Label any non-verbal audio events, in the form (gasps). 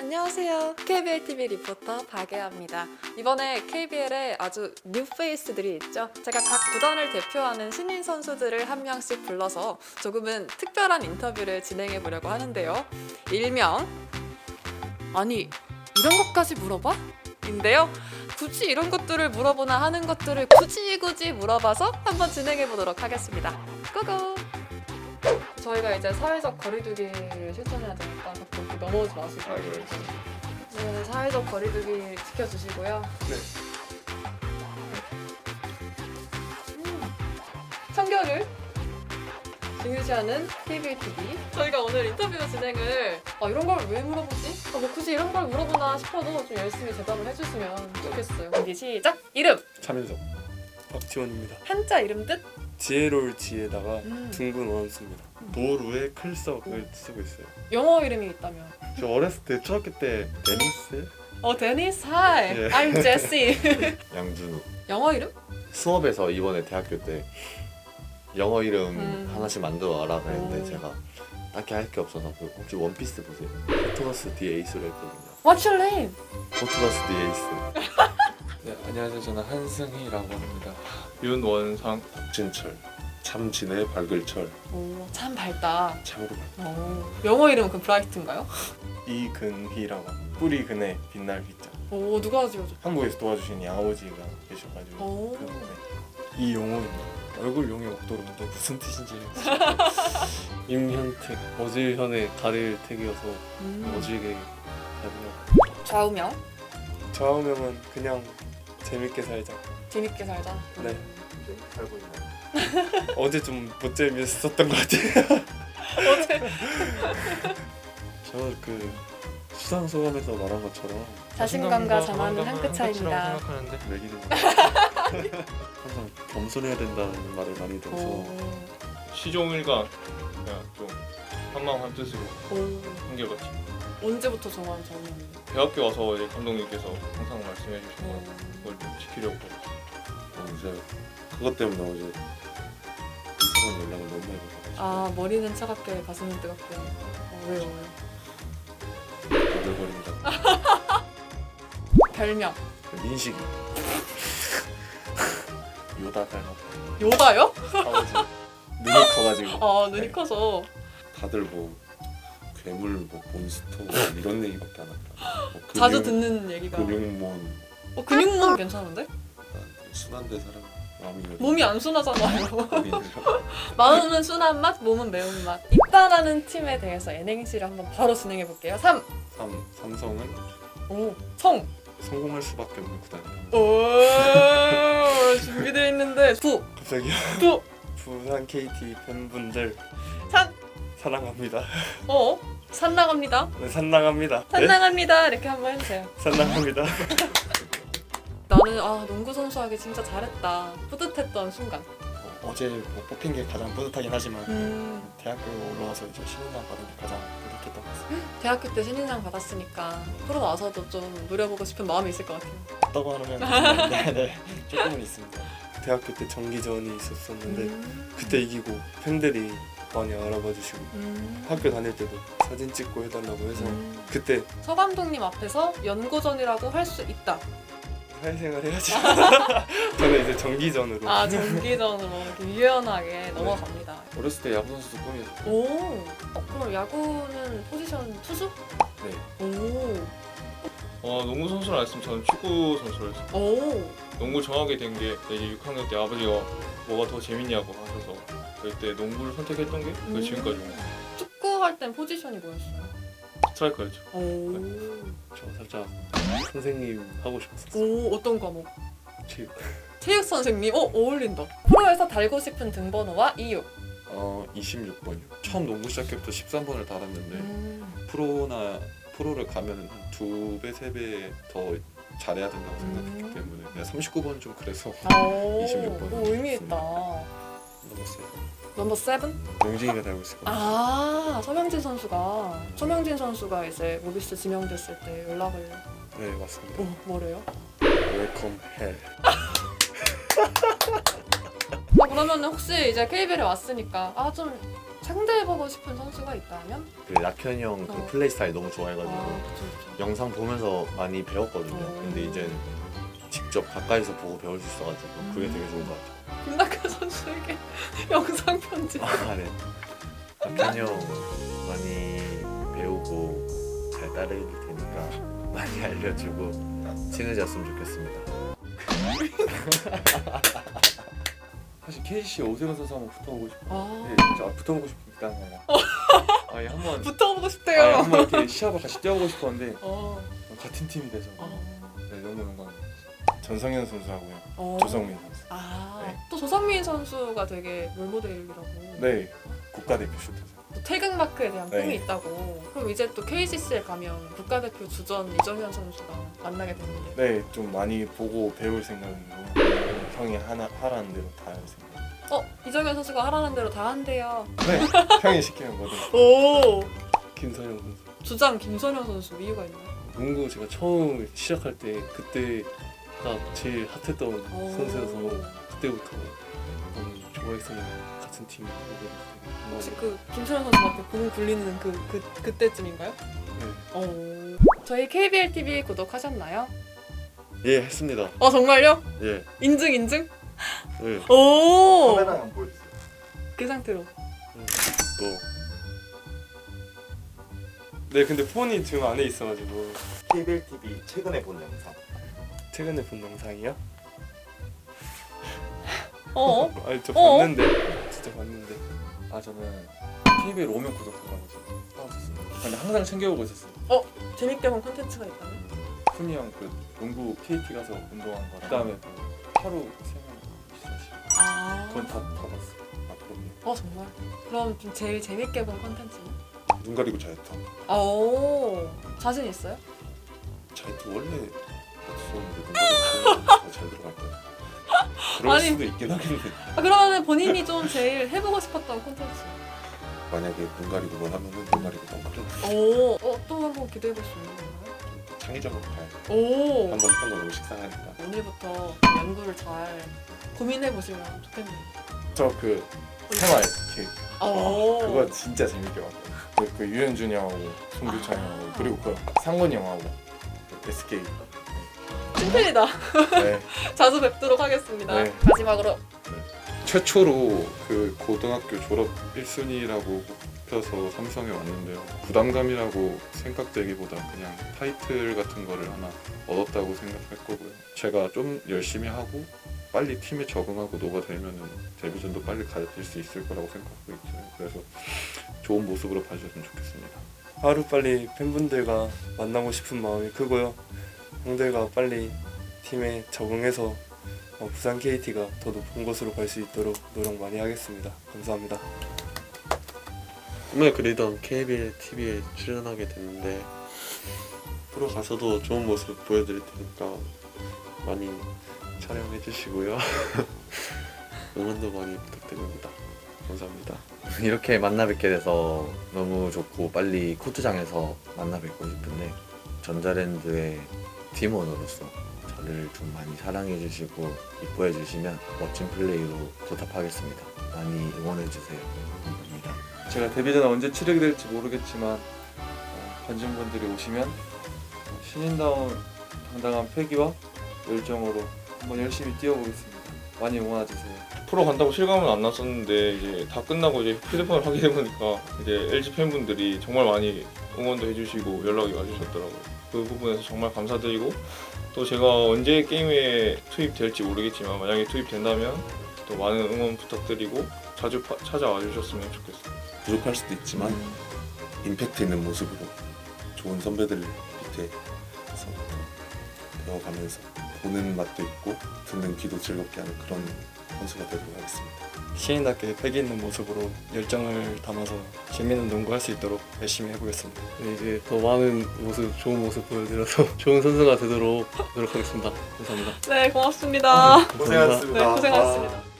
안녕하세요. KBL TV 리포터 박예아입니다. 이번에 KBL에 아주 뉴 페이스들이 있죠. 제가 각 구단을 대표하는 신인 선수들을 한 명씩 불러서 조금은 특별한 인터뷰를 진행해 보려고 하는데요. 일명 아니 이런 것까지 물어봐? 인데요. 굳이 이런 것들을 물어보나 하는 것들을 굳이 굳이 물어봐서 한번 진행해 보도록 하겠습니다. 고고. 저희가 이제 사회적 거리두기를 실천해야 되니까 자꾸 이렇게 넘어오지 마시고 아, 네. 네, 사회적 거리두기 지켜주시고요. 네. 음, 청결을 중요시하는 KBTV. 저희가 오늘 인터뷰 진행을 아, 이런 걸 왜 물어보지? 아, 뭐 굳이 이런 걸 물어보나 싶어도 좀 열심히 대답을 해주시면 좋겠어요. 이제 시작. 이름 차민석 박지원입니다. 한자 이름 뜻. 지혜로울 지혜다가 음. 둥근 원수입니다. 도루에 클석을 쓰고 있어요. 영어 이름이 있다면. 저 어렸을 때 초등학교 때 데니스 어 데니스 하이. 예. I'm Jessie. (laughs) 양준우 영어 이름? 수업에서 이번에 대학교 때 영어 이름 음. 하나씩 만들어 와라 그랬는데 오. 제가 딱히 할 게 없어서 그 혹시 원피스 보세요? 포토가스 디 에이스로 했거든요 What's your name? 포토가스 디 에이스 (laughs) 네, 안녕하세요. 저는 한승희라고 합니다. 윤원상 박진철 참진의 발글철 오, 참 밝다. 참으로 오, 영어 이름은 그 브라이트인가요? (laughs) 이근희라고 합니다. 뿌리 근에 빛날 빛자. 오, 누가 지어줘? 한국에서 도와주신 양아버지가 계셔가지고 오. 그분에 이용호입니다. 얼굴 용이 먹도록인데 무슨 뜻인지 (laughs) 임현택 어질현의 가릴 택이어서 음. 어질게 해보려 좌우명? 좌우명은 그냥 재밌게 살자. 재밌게 살자. 네. 살고 있나요? (laughs) 어제 좀 못 재밌었던 것 같아요. 어제 (laughs) 저그 수상 소감에서 말한 것처럼 자신감과 자만은 한 끗 차이입니다. 생각하는데 내기는 (laughs) 항상 겸손해야 된다는 말을 많이 들어서 오, 시종일관 그냥 좀 한마음 한뜻으로 오. 한결같이 언제부터 정한 저는? 대학교 와서 이제 감독님께서 항상 말씀해 주신 오. 거 그걸 좀 지키려고 어, 이제 그것 때문에 어제 이상한 연락을 너무 많이 받아가지고 아, 머리는 차갑게 가슴은 뜨겁게. 어, 왜요, 왜요? 오들거린다 (laughs) 별명. 민식이 (laughs) 요다 닮았고 요다요? 아버지 눈이 커가지고 아, (laughs) 눈이 네. 커서. 다들 뭐 괴물 뭐 몬스터 뭐 이런 얘기밖에 안 한다 뭐 자주 근육- 듣는 얘기가. 근육몬 어, 근육몸 괜찮은데? 순한데 사람 마음이 왜 몸이 안 순하잖아요. (laughs) 마음은 순한 맛, 몸은 매운 맛. 있다라는 팀에 대해서 N행시를 한번 바로 진행해 볼게요. 3. 삼, 삼성은 오. 성. 성공할 수밖에 없는 구단이다 오. 준비되어 있는데. 부. 갑자기요 부. 부산 KT 팬분들 산. 사랑합니다 어. 산 나갑니다. 네, 산 나갑니다 산 네? 나갑니다. 이렇게 한번 해주세요. 산 나갑니다 (laughs) 나는 아 농구 선수 하기 진짜 잘했다. 뿌듯했던 순간. 어제 뭐 뽑힌 게 가장 뿌듯하긴 하지만 음. 대학교 올라와서 이제 신인상 받은 게 가장 뿌듯했던 것 같습니다. (gasps) 대학교 때 신인상 받았으니까 프로 와서도 좀 노려보고 싶은 마음이 있을 것 같아요. 없다고 하면 네 네 조금은 있습니다. 대학교 때 정기전이 있었었는데 음. 그때 이기고 팬들이 많이 알아봐 주시고 음. 학교 다닐 때도 사진 찍고 해달라고 해서 음. 그때 서 감독님 앞에서 연고전이라고 할수 있다. 사회생활 해야지 (laughs) 저는 이제 정기전으로 아 정기전으로 이렇게 유연하게 넘어갑니다. 어렸을 때 야구 선수도 꿈이었어요. 오, 어, 그럼 야구는 포지션 투수? 네. 오, 어, 농구 선수를 안 했으면 저는 축구 선수를 했어요. 오, 농구 정하게 된 게 이제 6학년 때 아버지가 뭐가 더 재밌냐고 하셔서 그때 농구를 선택했던 게 음. 그 지금까지 온 거예요. 축구 할 땐 포지션이 뭐였어요? 스트라이커였죠. 오, 저 살짝 선생님 하고 싶었었어요 오 어떤 과목? 체육 (laughs) 체육 선생님, 어 어울린다. 프로에서 달고 싶은 등번호와 이유. 어 26번이요 처음 농구 시작해부터 13번을 달았는데 음. 프로나 프로를 가면 한두배세배더 잘해야 된다고 생각했기 음. 때문에 그냥 39번 좀 그래서 (laughs) 오, 26번. 오 의미 있다. 넘었어요 넘버 세븐? 명진이가 달고 있을 거예요 아 서명진 선수가 서명진 선수가 이제 모비스 지명됐을 때 연락을 네 맞습니다 오 뭐래요? 웰컴 헬 아 그러면 혹시 이제 KBL에 왔으니까 아 좀 상대해보고 싶은 선수가 있다면? 그 약현이 형그 어. 플레이 스타일 너무 좋아해가지고 아 그쵸 그쵸 영상 보면서 많이 배웠거든요. 어. 근데 이제 직접 가까이서 보고 배울 수 있어가지고 그게 되게 좋은 것 같아요. 김낙현 선수에게 (laughs) 영상 편지. 아, 네. 형 많이 배우고 잘 따르게 될 테니까 많이 알려주고 친해졌으면 좋겠습니다. (laughs) 사실 KC 오세훈 선수 한번 붙어보고 싶어. 아, 네, 진짜 붙어보고 싶다는 거야. (laughs) 아니 한번 붙어보고 아니, 싶대요. 한번 이렇게 시합을 같이 뛰어보고 싶었는데 어. 같은 팀이 돼서 어. 전성현 선수하고요. 어. 조성민 선수. 아, 네. 또 조성민 선수가 되게 롤모델이라고. 네, 국가대표 슈터죠. 또 태극 마크에 대한 네. 꿈이 있다고. 그럼 이제 또 KCC에 가면 국가대표 주전 이정현 선수랑 만나게 되는데. 네, 좀 많이 보고 배울 생각이고 형이 하나 하라는 대로 다 할 생각. 어, 이정현 선수가 하라는 대로 다 한대요. 네, 형이 시키면 뭐든. (laughs) 오, 김선영 선수. 주장 김선영 선수 이유가 있나요? 농구 제가 처음 시작할 때 그때 가 제일 핫했던 오. 선수여서 그때부터 너무 좋아했었는데 같은 팀이 혹시 그 김선영 선수한테 공 굴리는 그, 그 그때쯤인가요? 네. 어. 저희 KBL TV 구독하셨나요? 예 했습니다. 어 정말요? 예. 인증 인증? 예. 오. 한번 보여주세요. 그 상태로. 또 네, 근데 폰이 지금 안에 있어가지고 KBL TV 최근에 본 영상. 최근에 본 영상이요? 어? (laughs) 아니 저 어? 봤는데 진짜 봤는데 아 저는 KBL 오면 구독해가지고 빠졌었어요. 근데 항상 챙겨보고 있었어요. 재밌게 본 콘텐츠가 있다면? 훈이 형그 농구 KT 가서 운동한 거랑 그다음에 그 하루 생활 시사시 아. 그건 다 봐봤어. 아 그럼요. 어 정말. 그럼 좀 제일 재밌게 본 콘텐츠는? 눈 가리고 자였다. 오. 자신 있어요? 자이트 원래 없었는데 잘 들어갈 거야. 그럴 아니. 수도 있긴 하겠네. 아, 그러면 본인이 좀 제일 해보고 싶었던 콘텐츠. 만약에 눈 가리고 뭘 하면은 눈 가리고 너무 그래. 오. 어, 또 한 번 기대해 볼 수 있는 건가요? 창의적으로 가야 돼. 오. 한번 했던 거 너무 식상하니까. 오늘부터 연구를 잘 고민해 보시면 좋겠네요. 저 그 생활 케이크 오. 그거 진짜 재밌게 봤어요. 그, 그 유현준이 형하고 송규찬 아. 형하고 그리고 그 상근이 형하고 그 SK 찐팬이다. 네. (laughs) 자주 뵙도록 하겠습니다. 네. 마지막으로 최초로 그 고등학교 졸업 1순위라고 뽑혀서 삼성에 왔는데요. 부담감이라고 생각되기보다 그냥 타이틀 같은 거를 하나 얻었다고 생각할 거고요. 제가 좀 열심히 하고 빨리 팀에 적응하고 녹아들면은 데뷔전도 빨리 가질 수 있을 거라고 생각하고 있어요. 그래서 좋은 모습으로 봐주셨으면 좋겠습니다. 하루 빨리 팬분들과 만나고 싶은 마음이 크고요. 형들과 빨리 팀에 적응해서 어, 부산 KT가 더 높은 곳으로 갈 수 있도록 노력 많이 하겠습니다. 감사합니다. 꿈에 그리던 KBL TV에 출연하게 됐는데 프로 가서도 좋은 모습 보여드릴 테니까 많이 촬영해 주시고요. (laughs) 응원도 많이 부탁드립니다. 감사합니다. (laughs) 이렇게 만나 뵙게 돼서 너무 좋고 빨리 코트장에서 만나 뵙고 싶은데 전자랜드의 팀원으로서 저를 좀 많이 사랑해 주시고 이뻐해 주시면 멋진 플레이로 보답하겠습니다. 많이 응원해 주세요. 감사합니다. 제가 데뷔전 언제 치르게 될지 모르겠지만 어, 관중분들이 오시면 어, 신인다운 당당한 패기와 열정으로 한번 열심히 뛰어보겠습니다. 많이 응원해주세요. 프로 간다고 실감은 안 났었는데 이제 다 끝나고 이제 휴대폰을 확인해 보니까 이제 LG 팬분들이 정말 많이 응원도 해주시고 연락이 와주셨더라고요. 그 부분에서 정말 감사드리고 또 제가 언제 게임에 투입될지 모르겠지만 만약에 투입된다면 또 많은 응원 부탁드리고 자주 파- 찾아와 주셨으면 좋겠어요. 부족할 수도 있지만 임팩트 있는 모습으로 좋은 선배들 밑에서 배워가면서 보는 맛도 있고 듣는 귀도 즐겁게 하는 그런 선수가 되도록 하겠습니다. 신인답게 패기 있는 모습으로 열정을 담아서 재밌는 농구 할 수 있도록 열심히 해보겠습니다. 네, 이제 더 많은 모습, 좋은 모습 보여드려서 (laughs) 좋은 선수가 되도록 노력하겠습니다. 감사합니다. 네 고맙습니다. 고생하셨습니다. 네 고생하셨습니다.